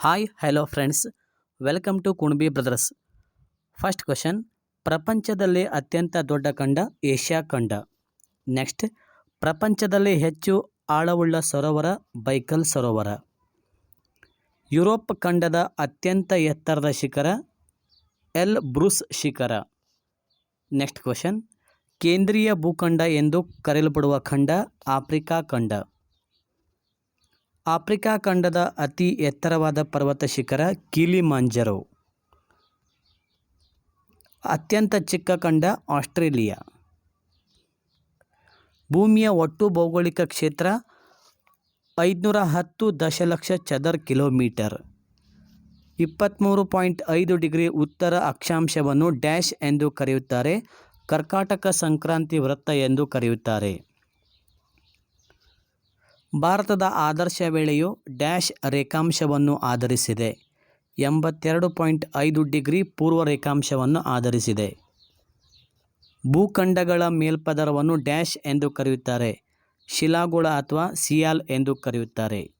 Hi, hello friends. Welcome to Kunabi brothers. First question, ಪ್ರಪಂಚದಲ್ಲಿ ಅತ್ಯಂತ ದೊಡ್ಡ ಖಂಡ ಏಷ್ಯಾ ಖಂಡ. ನೆಕ್ಸ್ಟ್, ಪ್ರಪಂಚದಲ್ಲಿ ಹೆಚ್ಚು ಆಳವುಳ್ಳ ಸರೋವರ ಬೈಕಲ್ ಸರೋವರ. ಯುರೋಪ್ ಖಂಡದ ಅತ್ಯಂತ ಎತ್ತರದ ಶಿಖರ, ಎಲ್ ಬ್ರೂಸ್ ಶಿಖರ. ನೆಕ್ಸ್ಟ್ ಕ್ವಶನ್, ಕೇಂದ್ರೀಯ ಭೂಖಂಡ ಎಂದು ಕರೆಯಲ್ಪಡುವ ಖಂಡ ಆಫ್ರಿಕಾ ಖಂಡ. ಆಫ್ರಿಕಾ ಖಂಡದ ಅತಿ ಎತ್ತರವಾದ ಪರ್ವತ ಶಿಖರ ಕಿಲಿಮಾಂಜರೋ. ಅತ್ಯಂತ ಚಿಕ್ಕ ಖಂಡ ಆಸ್ಟ್ರೇಲಿಯಾ. ಭೂಮಿಯ ಒಟ್ಟು ಭೌಗೋಳಿಕ ಕ್ಷೇತ್ರ ಐದುನೂರ ಹತ್ತು ದಶಲಕ್ಷ ಚದರ್ ಕಿಲೋಮೀಟರ್. ಇಪ್ಪತ್ತ್ಮೂರು ಪಾಯಿಂಟ್ ಐದು ಡಿಗ್ರಿ ಉತ್ತರ ಅಕ್ಷಾಂಶವನ್ನು ಡ್ಯಾಶ್ ಎಂದು ಕರೆಯುತ್ತಾರೆ, ಕರ್ಕಾಟಕ ಸಂಕ್ರಾಂತಿ ವೃತ್ತ ಎಂದು ಕರೆಯುತ್ತಾರೆ. ಭಾರತದ ಆದರ್ಶ ವೇಳೆಯು ಡ್ಯಾಶ್ ರೇಖಾಂಶವನ್ನು ಆಧರಿಸಿದೆ. ಎಂಬತ್ತೆರಡು ಪಾಯಿಂಟ್ ಐದು ಡಿಗ್ರಿ ಪೂರ್ವ ರೇಖಾಂಶವನ್ನು ಆಧರಿಸಿದೆ. ಭೂಖಂಡಗಳ ಮೇಲ್ಪದರವನ್ನು ಡ್ಯಾಶ್ ಎಂದು ಕರೆಯುತ್ತಾರೆ. ಶಿಲಾಗೋಳ ಅಥವಾ ಸಿಯಾಲ್ ಎಂದು ಕರೆಯುತ್ತಾರೆ.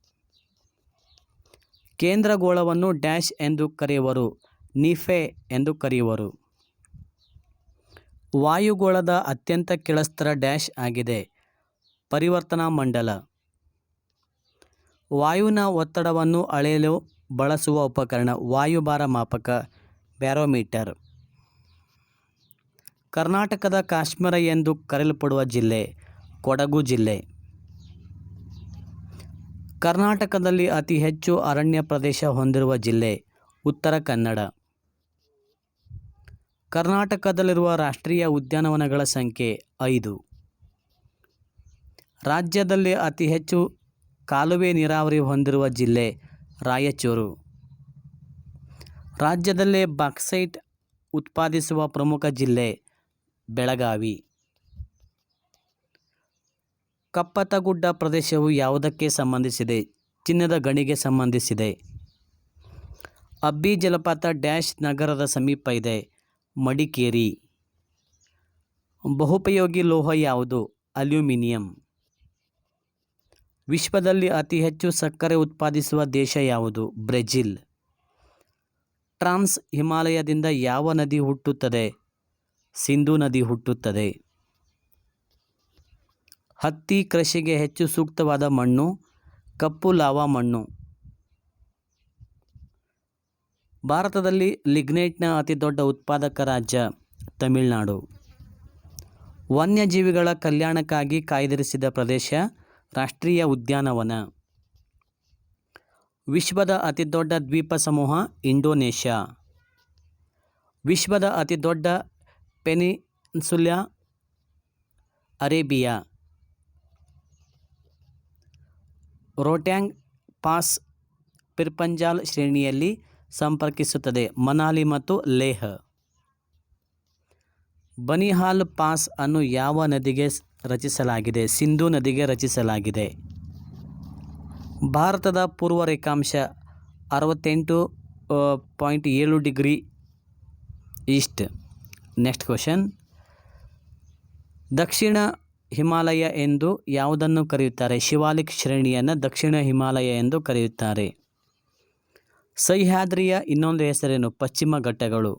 ಕೇಂದ್ರಗೋಳವನ್ನು ಡ್ಯಾಶ್ ಎಂದು ಕರೆಯುವರು, ನಿಫೆ ಎಂದು ಕರೆಯುವರು. ವಾಯುಗೋಳದ ಅತ್ಯಂತ ಕೆಳಸ್ತರ ಡ್ಯಾಶ್ ಆಗಿದೆ. ಪರಿವರ್ತನಾ ಮಂಡಲ. ವಾಯುವಿನ ಒತ್ತಡವನ್ನು ಅಳೆಯಲು ಬಳಸುವ ಉಪಕರಣ ವಾಯುಭಾರ ಮಾಪಕ, ಬ್ಯಾರೋಮೀಟರ್. ಕರ್ನಾಟಕದ ಕಾಶ್ಮೀರ ಎಂದು ಕರೆಯಲ್ಪಡುವ ಜಿಲ್ಲೆ, ಕೊಡಗು ಜಿಲ್ಲೆ. ಕರ್ನಾಟಕದಲ್ಲಿ ಅತಿ ಹೆಚ್ಚು ಅರಣ್ಯ ಪ್ರದೇಶ ಹೊಂದಿರುವ ಜಿಲ್ಲೆ, ಉತ್ತರ ಕನ್ನಡ. ಕರ್ನಾಟಕದಲ್ಲಿರುವ ರಾಷ್ಟ್ರೀಯ ಉದ್ಯಾನವನಗಳ ಸಂಖ್ಯೆ ಐದು. ರಾಜ್ಯದಲ್ಲಿ ಅತಿ ಹೆಚ್ಚು ಕಾಲುವೆ ನೀರಾವರಿ ಹೊಂದಿರುವ ಜಿಲ್ಲೆ ರಾಯಚೂರು. ರಾಜ್ಯದಲ್ಲೇ ಬಾಕ್ಸೈಟ್ ಉತ್ಪಾದಿಸುವ ಪ್ರಮುಖ ಜಿಲ್ಲೆ ಬೆಳಗಾವಿ. ಕಪ್ಪತ್ತಗುಡ್ಡ ಪ್ರದೇಶವು ಯಾವುದಕ್ಕೆ ಸಂಬಂಧಿಸಿದೆ? ಚಿನ್ನದ ಗಣಿಗೆ ಸಂಬಂಧಿಸಿದೆ. ಅಬ್ಬಿ ಜಲಪಾತ ಡ್ಯಾಶ್ ನಗರದ ಸಮೀಪ ಇದೆ. ಮಡಿಕೇರಿ. ಬಹುಪಯೋಗಿ ಲೋಹ ಯಾವುದು? ಅಲ್ಯೂಮಿನಿಯಂ. ವಿಶ್ವದಲ್ಲಿ ಅತಿ ಹೆಚ್ಚು ಸಕ್ಕರೆ ಉತ್ಪಾದಿಸುವ ದೇಶ ಯಾವುದು? ಬ್ರೆಜಿಲ್. ಟ್ರಾನ್ಸ್ ಹಿಮಾಲಯದಿಂದ ಯಾವ ನದಿ ಹುಟ್ಟುತ್ತದೆ? ಸಿಂಧೂ ನದಿ ಹುಟ್ಟುತ್ತದೆ. ಹತ್ತಿ ಕೃಷಿಗೆ ಹೆಚ್ಚು ಸೂಕ್ತವಾದ ಮಣ್ಣು ಕಪ್ಪು ಲಾವಾ ಮಣ್ಣು. ಭಾರತದಲ್ಲಿ ಲಿಗ್ನೈಟ್ನ ಅತಿ ದೊಡ್ಡ ಉತ್ಪಾದಕ ರಾಜ್ಯ ತಮಿಳುನಾಡು. ವನ್ಯಜೀವಿಗಳ ಕಲ್ಯಾಣಕ್ಕಾಗಿ ಕಾಯ್ದಿರಿಸಿದ ಪ್ರದೇಶ ರಾಷ್ಟ್ರೀಯ ಉದ್ಯಾನವನ. ವಿಶ್ವದ ಅತಿದೊಡ್ಡ ದ್ವೀಪ ಸಮೂಹ ಇಂಡೋನೇಷ್ಯಾ. ವಿಶ್ವದ ಅತಿದೊಡ್ಡ peninsula Arabia. Rohtang pass Pirpanjal ಶ್ರೇಣಿಯಲ್ಲಿ ಸಂಪರ್ಕಿಸುತ್ತದೆ ಮನಾಲಿ ಮತ್ತು ಲೇಹ್. ಬನಿಹಾಲ್ ಪಾಸ್ ಅನ್ನು ಯಾವ ನದಿಗೆ ರಚಿಸಲಾಗಿದೆ. ಸಿಂಧೂ ನದಿಗೆ ರಚಿಸಲಾಗಿದೆ. ಭಾರತದ ಪೂರ್ವ ರೇಖಾಂಶ ಅರವತ್ತೆಂಟು ಪಾಯಿಂಟ್ ಏಳು ಡಿಗ್ರಿ ಈಸ್ಟ್. Next question. ದಕ್ಷಿಣ ಹಿಮಾಲಯ ಎಂದು ಯಾವುದನ್ನು ಕರೆಯುತ್ತಾರೆ? ಶಿವಾಲಿಕ್ ಶ್ರೇಣಿಯನ್ನು ದಕ್ಷಿಣ ಹಿಮಾಲಯ ಎಂದು ಕರೆಯುತ್ತಾರೆ. ಸಹ್ಯಾದ್ರಿಯ ಇನ್ನೊಂದು ಹೆಸರೇನು? ಪಶ್ಚಿಮ ಘಟ್ಟಗಳು.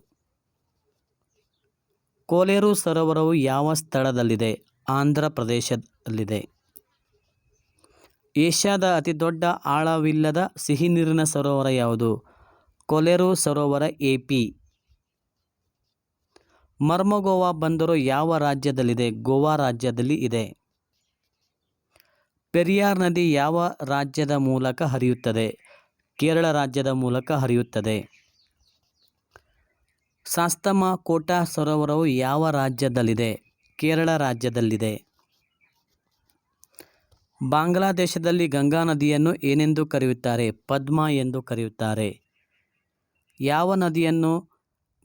ಕೋಲೇರು ಸರೋವರವು ಯಾವ ಸ್ಥಳದಲ್ಲಿದೆ? ಆಂಧ್ರ ಪ್ರದೇಶದಲ್ಲಿದೆ. ಏಷ್ಯಾದ ಅತಿದೊಡ್ಡ ಆಳವಿಲ್ಲದ ಸಿಹಿನೀರಿನ ಸರೋವರ ಯಾವುದು? ಕೊಲೆರು ಸರೋವರ, ಎ ಪಿ. ಮರ್ಮಗೋವಾ ಬಂದರು ಯಾವ ರಾಜ್ಯದಲ್ಲಿದೆ? ಗೋವಾ ರಾಜ್ಯದಲ್ಲಿ ಇದೆ. ಪೆರಿಯಾರ್ ನದಿ ಯಾವ ರಾಜ್ಯದ ಮೂಲಕ ಹರಿಯುತ್ತದೆ? ಕೇರಳ ರಾಜ್ಯದ ಮೂಲಕ ಹರಿಯುತ್ತದೆ. ಸಾಸ್ತಮ ಕೋಟಾ ಸರೋವರವು ಯಾವ ರಾಜ್ಯದಲ್ಲಿದೆ? ಕೇರಳ ರಾಜ್ಯದಲ್ಲಿದೆ. ಬಾಂಗ್ಲಾದೇಶದಲ್ಲಿ ಗಂಗಾ ನದಿಯನ್ನು ಏನೆಂದು ಕರೆಯುತ್ತಾರೆ? ಪದ್ಮ ಎಂದು ಕರೆಯುತ್ತಾರೆ. ಯಾವ ನದಿಯನ್ನು?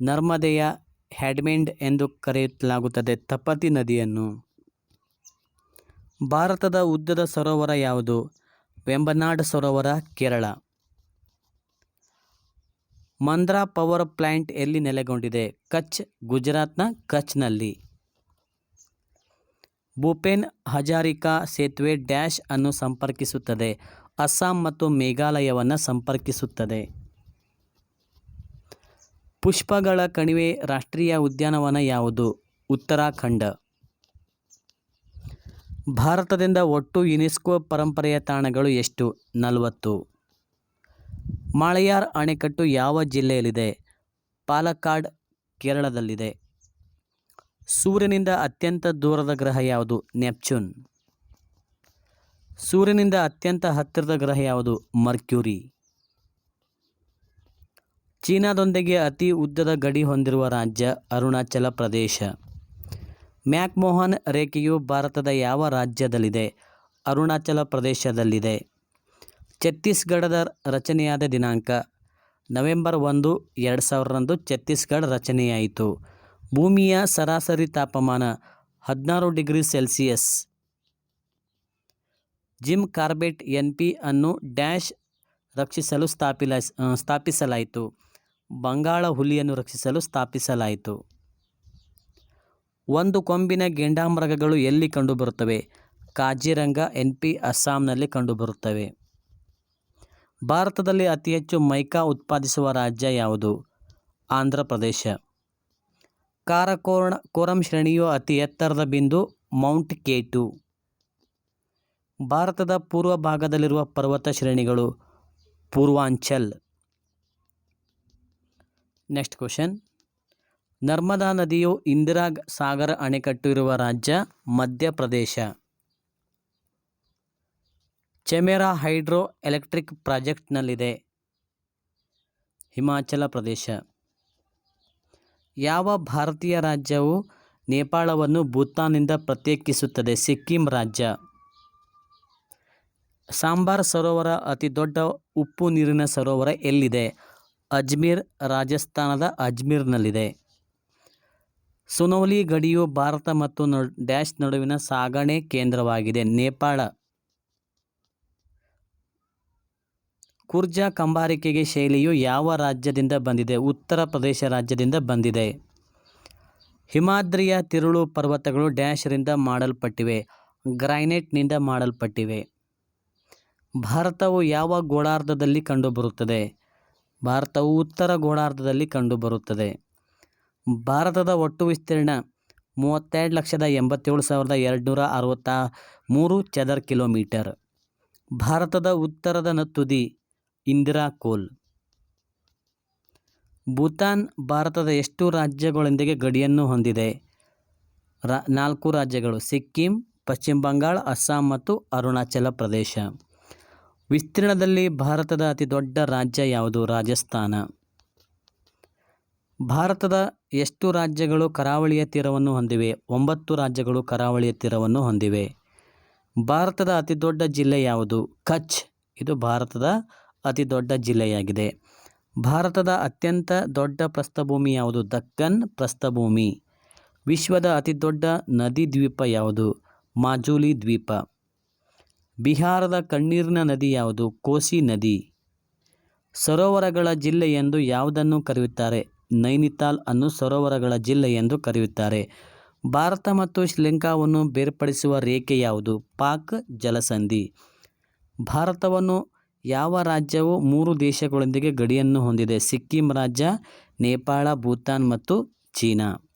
ನರ್ಮದೆಯ ಹ್ಯಾಡ್ಮೆಂಡ್ ಎಂದು ಕರೆಯಲಾಗುತ್ತದೆ. ತಪತಿ ನದಿಯನ್ನು. ಭಾರತದ ಉದ್ದದ ಸರೋವರ ಯಾವುದು? ವೆಂಬನಾಡ್ ಸರೋವರ, ಕೇರಳ. ಮಂದ್ರಾ ಪವರ್ ಪ್ಲ್ಯಾಂಟ್ ಎಲ್ಲಿ ನೆಲೆಗೊಂಡಿದೆ? ಕಚ್, ಗುಜರಾತ್ನ ಕಚ್ನಲ್ಲಿ. ಭೂಪೇನ್ ಹಜಾರಿಕಾ ಸೇತುವೆ ಡ್ಯಾಶ್ ಅನ್ನು ಸಂಪರ್ಕಿಸುತ್ತದೆ. ಅಸ್ಸಾಂ ಮತ್ತು ಮೇಘಾಲಯವನ್ನು ಸಂಪರ್ಕಿಸುತ್ತದೆ. ಪುಷ್ಪಗಳ ಕಣಿವೆ ರಾಷ್ಟ್ರೀಯ ಉದ್ಯಾನವನ ಯಾವುದು? ಉತ್ತರಾಖಂಡ. ಭಾರತದಿಂದ ಒಟ್ಟು ಯುನೆಸ್ಕೋ ಪರಂಪರೆಯ ತಾಣಗಳು ಎಷ್ಟು? ನಲವತ್ತು. ಮಾಳೆಯಾರ್ ಅಣೆಕಟ್ಟು ಯಾವ ಜಿಲ್ಲೆಯಲ್ಲಿದೆ? ಪಾಲಕ್ಕಾಡ್, ಕೇರಳದಲ್ಲಿದೆ. ಸೂರ್ಯನಿಂದ ಅತ್ಯಂತ ದೂರದ ಗ್ರಹ ಯಾವುದು? ನೆಪ್ಚೂನ್. ಸೂರ್ಯನಿಂದ ಅತ್ಯಂತ ಹತ್ತಿರದ ಗ್ರಹ ಯಾವುದು? ಮರ್ಕ್ಯೂರಿ. ಚೀನಾದೊಂದಿಗೆ ಅತಿ ಉದ್ದದ ಗಡಿ ಹೊಂದಿರುವ ರಾಜ್ಯ ಅರುಣಾಚಲ ಪ್ರದೇಶ. ಮ್ಯಾಕ್ಮೋಹನ್ ರೇಖೆಯು ಭಾರತದ ಯಾವ ರಾಜ್ಯದಲ್ಲಿದೆ? ಅರುಣಾಚಲ ಪ್ರದೇಶದಲ್ಲಿದೆ. ಛತ್ತೀಸ್ಗಢದ ರಚನೆಯಾದ ದಿನಾಂಕ. ನವೆಂಬರ್ ಒಂದು, ಎರಡು ಸಾವಿರರಂದು ಛತ್ತೀಸ್ಗಢ ರಚನೆಯಾಯಿತು. ಭೂಮಿಯ ಸರಾಸರಿ ತಾಪಮಾನ ಹದಿನಾರು degree Celsius. Jim Corbett N P ಅನ್ನು ಡ್ಯಾಶ್ ರಕ್ಷಿಸಲು ಸ್ಥಾಪಿಲ ಸ್ಥಾಪಿಸಲಾಯಿತು. ಬಂಗಾಳ ಹುಲಿಯನ್ನು ರಕ್ಷಿಸಲು ಸ್ಥಾಪಿಸಲಾಯಿತು. ಒಂದು ಕೊಂಬಿನ ಗೆಂಡಾಮೃಗಗಳು ಎಲ್ಲಿ ಕಂಡುಬರುತ್ತವೆ? ಕಾಜಿರಂಗ ಎನ್ ಪಿ ಅಸ್ಸಾಂನಲ್ಲಿ ಕಂಡುಬರುತ್ತವೆ. ಭಾರತದಲ್ಲಿ ಅತಿ ಹೆಚ್ಚು ಮೈಕಾ ಉತ್ಪಾದಿಸುವ ರಾಜ್ಯ ಯಾವುದು? ಆಂಧ್ರ ಪ್ರದೇಶ. ಕಾರಕೋರ್ಣ ಕೋರಂ ಶ್ರೇಣಿಯು ಅತಿ ಎತ್ತರದ ಬಿಂದು ಮೌಂಟ್ ಕೇಟು. ಭಾರತದ ಪೂರ್ವ ಭಾಗದಲ್ಲಿರುವ ಪರ್ವತ ಶ್ರೇಣಿಗಳು ಪೂರ್ವಾಂಚಲ್. Next question. ನರ್ಮದಾ ನದಿಯು ಇಂದಿರಾ ಸಾಗರ ಅಣೆಕಟ್ಟು ಇರುವ ರಾಜ್ಯ ಮಧ್ಯಪ್ರದೇಶ. ಚೆಮೆರಾ ಹೈಡ್ರೋ ಎಲೆಕ್ಟ್ರಿಕ್ ಪ್ರಾಜೆಕ್ಟ್ನಲ್ಲಿದೆ. ಹಿಮಾಚಲ ಪ್ರದೇಶ. ಯಾವ ಭಾರತೀಯ ರಾಜ್ಯವು ನೇಪಾಳವನ್ನು ಭೂತಾನ್ನಿಂದ ಪ್ರತ್ಯೇಕಿಸುತ್ತದೆ? ಸಿಕ್ಕಿಂ ರಾಜ್ಯ. ಸಾಂಬಾರ್ ಸರೋವರ ಅತಿ ದೊಡ್ಡ ಉಪ್ಪು ನೀರಿನ ಸರೋವರ ಎಲ್ಲಿದೆ? ಅಜ್ಮೀರ್ ರಾಜಸ್ಥಾನದ ಅಜ್ಮೀರ್ನಲ್ಲಿದೆ. ಸುನೌಲಿ ಗಡಿಯು ಭಾರತ ಮತ್ತು ಡ್ಯಾಶ್ ನಡುವಿನ ಸಾಗಣೆ ಕೇಂದ್ರವಾಗಿದೆ. ನೇಪಾಳ ಕುರ್ಜಾ ಕಂಬಾರಿಕೆಗೆ ಶೈಲಿಯು ಯಾವ ರಾಜ್ಯದಿಂದ ಬಂದಿದೆ? ಉತ್ತರ ಪ್ರದೇಶ ರಾಜ್ಯದಿಂದ ಬಂದಿದೆ. ಹಿಮಾದ್ರಿಯ ತಿರುಳು ಪರ್ವತಗಳು ಡ್ಯಾಶ್ರಿಂದ ಮಾಡಲ್ಪಟ್ಟಿವೆ, ಗ್ರೈನೇಟ್ನಿಂದ ಮಾಡಲ್ಪಟ್ಟಿವೆ. ಭಾರತವು ಯಾವ ಗೋಳಾರ್ಧದಲ್ಲಿ ಕಂಡುಬರುತ್ತದೆ? ಭಾರತವು ಉತ್ತರ ಗೋಳಾರ್ಧದಲ್ಲಿ ಕಂಡುಬರುತ್ತದೆ. ಭಾರತದ ಒಟ್ಟು ವಿಸ್ತೀರ್ಣ ಮೂವತ್ತೆರಡು ಲಕ್ಷದ ಎಂಬತ್ತೇಳು ಸಾವಿರದ ಎರಡುನೂರ ಅರವತ್ತ ಮೂರು ಚದರ್ ಕಿಲೋಮೀಟರ್. ಭಾರತದ ಉತ್ತರದ ತುದಿ ಇಂದಿರಾ ಕೋಲ್. ಭೂತಾನ್ ಭಾರತದ ಎಷ್ಟು ರಾಜ್ಯಗಳೊಂದಿಗೆ ಗಡಿಯನ್ನು ಹೊಂದಿದೆ. ರಾ, ನಾಲ್ಕು ರಾಜ್ಯಗಳು ಸಿಕ್ಕಿಂ, ಪಶ್ಚಿಮ ಬಂಗಾಳ, ಅಸ್ಸಾಂ ಮತ್ತು ಅರುಣಾಚಲ ಪ್ರದೇಶ. ವಿಸ್ತೀರ್ಣದಲ್ಲಿ ಭಾರತದ ಅತಿ ದೊಡ್ಡ ರಾಜ್ಯ ಯಾವುದು? ರಾಜಸ್ಥಾನ. ಭಾರತದ ಎಷ್ಟು ರಾಜ್ಯಗಳು ಕರಾವಳಿಯ ತೀರವನ್ನು ಹೊಂದಿವೆ. ಒಂಬತ್ತು ರಾಜ್ಯಗಳು ಕರಾವಳಿಯ ತೀರವನ್ನು ಹೊಂದಿವೆ. ಭಾರತದ ಅತಿ ದೊಡ್ಡ ಜಿಲ್ಲೆ ಯಾವುದು? ಕಚ್. ಇದು ಭಾರತದ ಅತಿ ದೊಡ್ಡ ಜಿಲ್ಲೆಯಾಗಿದೆ. ಭಾರತದ ಅತ್ಯಂತ ದೊಡ್ಡ ಪ್ರಸ್ಥಭೂಮಿ ಯಾವುದು? ದಕ್ಕನ್ ಪ್ರಸ್ಥಭೂಮಿ. ವಿಶ್ವದ ಅತಿ ದೊಡ್ಡ ನದಿ ದ್ವೀಪ ಯಾವುದು? ಮಾಜೂಲಿ ದ್ವೀಪ. ಬಿಹಾರದ ಕಣ್ಣೀರಿನ ನದಿ ಯಾವುದು? ಕೋಸಿ ನದಿ. ಸರೋವರಗಳ ಜಿಲ್ಲೆ ಎಂದು ಯಾವುದನ್ನು ಕರೆಯುತ್ತಾರೆ? ನೈನಿತಾಲ್ ಅನ್ನು ಸರೋವರಗಳ ಜಿಲ್ಲೆ ಎಂದು ಕರೆಯುತ್ತಾರೆ. ಭಾರತ ಮತ್ತು ಶ್ರೀಲಂಕಾವನ್ನು ಬೇರ್ಪಡಿಸುವ ರೇಖೆ ಯಾವುದು? ಪಾಕ್ ಜಲಸಂಧಿ. ಭಾರತವನ್ನು ಯಾವ ರಾಜ್ಯವು ಮೂರು ದೇಶಗಳೊಂದಿಗೆ ಗಡಿಯನ್ನು ಹೊಂದಿದೆ? ಸಿಕ್ಕಿಂ ರಾಜ್ಯ, ನೇಪಾಳ, ಭೂತಾನ್ ಮತ್ತು ಚೀನಾ.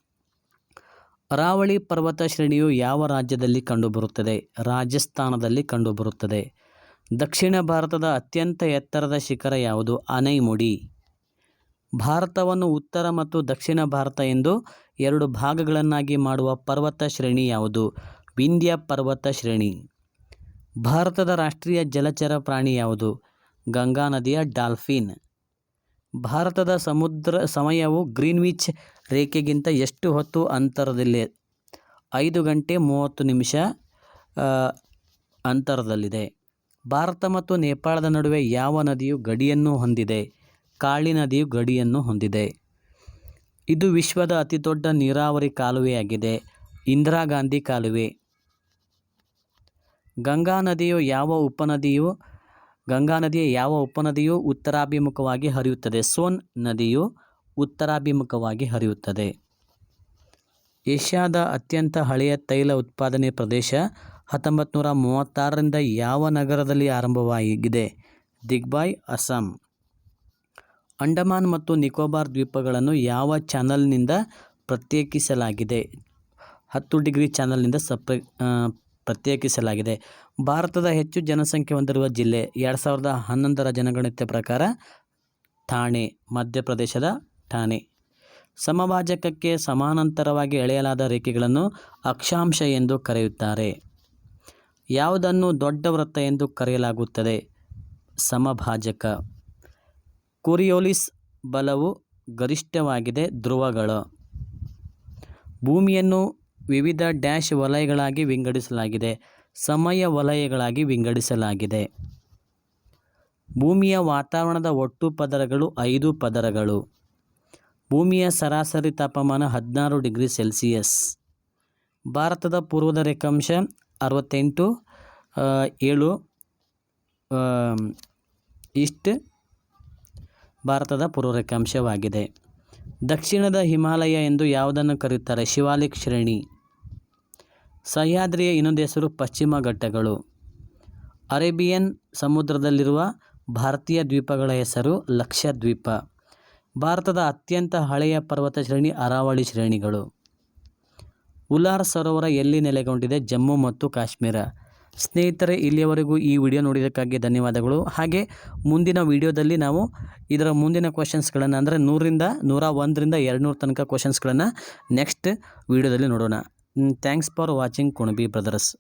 ಅರಾವಳಿ ಪರ್ವತ ಶ್ರೇಣಿಯು ಯಾವ ರಾಜ್ಯದಲ್ಲಿ ಕಂಡುಬರುತ್ತದೆ? ರಾಜಸ್ಥಾನದಲ್ಲಿ ಕಂಡುಬರುತ್ತದೆ. ದಕ್ಷಿಣ ಭಾರತದ ಅತ್ಯಂತ ಎತ್ತರದ ಶಿಖರ ಯಾವುದು? ಅನೈಮುಡಿ. ಭಾರತವನ್ನು ಉತ್ತರ ಮತ್ತು ದಕ್ಷಿಣ ಭಾರತ ಎಂದು ಎರಡು ಭಾಗಗಳನ್ನಾಗಿ ಮಾಡುವ ಪರ್ವತ ಶ್ರೇಣಿ ಯಾವುದು? ವಿಂಧ್ಯ ಪರ್ವತ ಶ್ರೇಣಿ. ಭಾರತದ ರಾಷ್ಟ್ರೀಯ ಜಲಚರ ಪ್ರಾಣಿ ಯಾವುದು? ಗಂಗಾ ನದಿಯ ಡಾಲ್ಫಿನ್. ಭಾರತದ ಸಮುದ್ರ ಸಮಯವು ಗ್ರೀನ್ವಿಚ್ ರೇಖೆಗಿಂತ ಎಷ್ಟು ಹೊತ್ತು ಅಂತರದಲ್ಲಿ? ಐದು ಗಂಟೆ ಮೂವತ್ತು ನಿಮಿಷ ಅಂತರದಲ್ಲಿದೆ. ಭಾರತ ಮತ್ತು ನೇಪಾಳದ ನಡುವೆ ಯಾವ ನದಿಯು ಗಡಿಯನ್ನು ಹೊಂದಿದೆ? ಕಾಳಿ ನದಿಯು ಗಡಿಯನ್ನು ಹೊಂದಿದೆ. ಇದು ವಿಶ್ವದ ಅತಿದೊಡ್ಡ ನೀರಾವರಿ ಕಾಲುವೆಯಾಗಿದೆ. ಇಂದಿರಾ ಗಾಂಧಿ ಕಾಲುವೆ. ಗಂಗಾ ನದಿಯು ಯಾವ ಉಪನದಿಯು? ಗಂಗಾ ನದಿಯ ಯಾವ ಉಪನದಿಯು ಉತ್ತರಾಭಿಮುಖವಾಗಿ ಹರಿಯುತ್ತದೆ? ಸೋನ್ ನದಿಯು ಉತ್ತರಾಭಿಮುಖವಾಗಿ ಹರಿಯುತ್ತದೆ. ಏಷ್ಯಾದ ಅತ್ಯಂತ ಹಳೆಯ ತೈಲ ಉತ್ಪಾದನೆ ಪ್ರದೇಶ ಹತ್ತೊಂಬತ್ತು ನೂರ ಮೂವತ್ತಾರರಿಂದ ಯಾವ ನಗರದಲ್ಲಿ ಆರಂಭವಾಗಿದೆ? ದಿಗ್ಬಾಯ್, ಅಸ್ಸಾಂ. ಅಂಡಮಾನ್ ಮತ್ತು ನಿಕೋಬಾರ್ ದ್ವೀಪಗಳನ್ನು ಯಾವ ಚಾನಲ್ನಿಂದ ಪ್ರತ್ಯೇಕಿಸಲಾಗಿದೆ? ಹತ್ತು ಡಿಗ್ರಿ ಚಾನಲ್ನಿಂದ ಸಪ್ರೇ ಪ್ರತ್ಯೇಕಿಸಲಾಗಿದೆ. ಭಾರತದ ಹೆಚ್ಚು ಜನಸಂಖ್ಯೆ ಹೊಂದಿರುವ ಜಿಲ್ಲೆ ಎರಡು ಸಾವಿರದ ಹನ್ನೊಂದರ ಜನಗಣತಿ ಪ್ರಕಾರ ಠಾಣೆ, ಮಧ್ಯಪ್ರದೇಶದ ಠಾಣೆ. ಸಮಭಾಜಕಕ್ಕೆ ಸಮಾನಾಂತರವಾಗಿ ಎಳೆಯಲಾದ ರೇಖೆಗಳನ್ನು ಅಕ್ಷಾಂಶ ಎಂದು ಕರೆಯುತ್ತಾರೆ. ಯಾವುದನ್ನು ದೊಡ್ಡ ವೃತ್ತ ಎಂದು ಕರೆಯಲಾಗುತ್ತದೆ? ಸಮಭಾಜಕ. ಕೊರಿಯೋಲಿಸ್ ಬಲವು ಗರಿಷ್ಠವಾಗಿದೆ ಧ್ರುವಗಳು. ಭೂಮಿಯನ್ನು ವಿವಿಧ ಡ್ಯಾಶ್ ವಲಯಗಳಾಗಿ ವಿಂಗಡಿಸಲಾಗಿದೆ. ಸಮಯ ವಲಯಗಳಾಗಿ ವಿಂಗಡಿಸಲಾಗಿದೆ. ಭೂಮಿಯ ವಾತಾವರಣದ ಒಟ್ಟು ಪದರಗಳು ಐದು ಪದರಗಳು. ಭೂಮಿಯ ಸರಾಸರಿ ತಾಪಮಾನ ಹದಿನಾರು ಡಿಗ್ರಿ ಸೆಲ್ಸಿಯಸ್. ಭಾರತದ ಪೂರ್ವದ ರೇಖಾಂಶ ಅರವತ್ತೆಂಟು ಏಳು ಈಸ್ಟ್ ಭಾರತದ ಪೂರ್ವ ರೇಖಾಂಶವಾಗಿದೆ. ದಕ್ಷಿಣದ ಹಿಮಾಲಯ ಎಂದು ಯಾವುದನ್ನು ಕರೆಯುತ್ತಾರೆ? ಶಿವಾಲಿಕ್ ಶ್ರೇಣಿ. ಸಹ್ಯಾದ್ರಿಯ ಇನ್ನೊಂದು ಹೆಸರು ಪಶ್ಚಿಮ ಘಟ್ಟಗಳು. ಅರೇಬಿಯನ್ ಸಮುದ್ರದಲ್ಲಿರುವ ಭಾರತೀಯ ದ್ವೀಪಗಳ ಹೆಸರು ಲಕ್ಷದ್ವೀಪ. ಭಾರತದ ಅತ್ಯಂತ ಹಳೆಯ ಪರ್ವತ ಶ್ರೇಣಿ ಅರಾವಳಿ ಶ್ರೇಣಿಗಳು. ಉಲಾರ್ ಸರೋವರ ಎಲ್ಲಿ ನೆಲೆಗೊಂಡಿದೆ ಜಮ್ಮು ಮತ್ತು ಕಾಶ್ಮೀರ. ಸ್ನೇಹಿತರೆ, ಇಲ್ಲಿಯವರೆಗೂ ಈ ವಿಡಿಯೋ ನೋಡಿದ್ದಕ್ಕಾಗಿ ಧನ್ಯವಾದಗಳು. ಹಾಗೆ ಮುಂದಿನ ವಿಡಿಯೋದಲ್ಲಿ ನಾವು ಇದರ ಮುಂದಿನ ಕ್ವಶನ್ಸ್ಗಳನ್ನು ಅಂದರೆ ನೂರರಿಂದ ನೂರ ಒಂದರಿಂದ ಎರಡು ನೂರು ತನಕ ಕ್ವಶನ್ಸ್ಗಳನ್ನು ನೆಕ್ಸ್ಟ್ ವಿಡಿಯೋದಲ್ಲಿ ನೋಡೋಣ. Thanks for watching Kunabi brothers